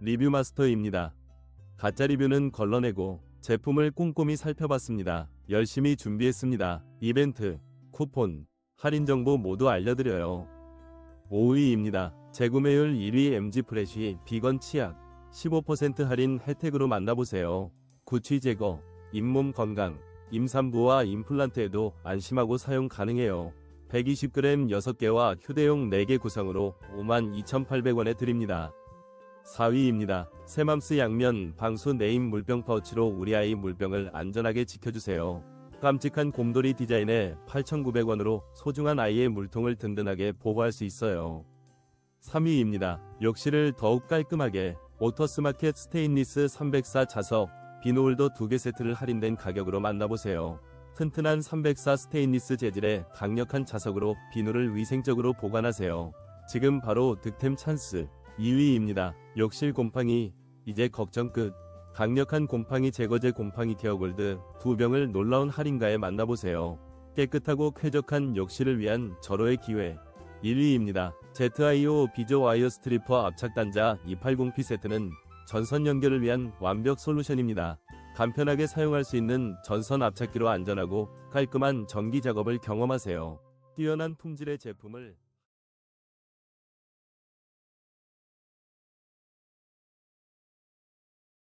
리뷰 마스터입니다. 가짜 리뷰는 걸러내고 제품을 꼼꼼히 살펴봤습니다. 열심히 준비했습니다. 이벤트, 쿠폰, 할인 정보 모두 알려드려요. 5위입니다. 재구매율 1위 MG 프레쉬 비건 치약 15% 할인 혜택으로 만나보세요. 구취 제거, 잇몸 건강, 임산부와 임플란트에도 안심하고 사용 가능해요. 120g 6개와 휴대용 4개 구성으로 52,800원에 드립니다. 4위입니다. 세맘스 양면 방수 네임 물병 파우치로 우리 아이 물병을 안전하게 지켜주세요. 깜찍한 곰돌이 디자인에 8,900원으로 소중한 아이의 물통을 든든하게 보호할 수 있어요. 3위입니다. 욕실을 더욱 깔끔하게 오터스마켓 스테인리스 304 자석 비누홀더 2개 세트를 할인된 가격으로 만나보세요. 튼튼한 304 스테인리스 재질의 강력한 자석으로 비누를 위생적으로 보관하세요. 지금 바로 득템 찬스 2위입니다. 욕실 곰팡이 이제 걱정 끝. 강력한 곰팡이 제거제 곰팡이 케어 골드 두 병을 놀라운 할인가에 만나보세요. 깨끗하고 쾌적한 욕실을 위한 절호의 기회. 1위입니다. ZIO 비조 와이어 스트리퍼 압착 단자 280p 세트는 전선 연결을 위한 완벽 솔루션입니다. 간편하게 사용할 수 있는 전선 압착기로 안전하고 깔끔한 전기 작업을 경험하세요. 뛰어난 품질의 제품을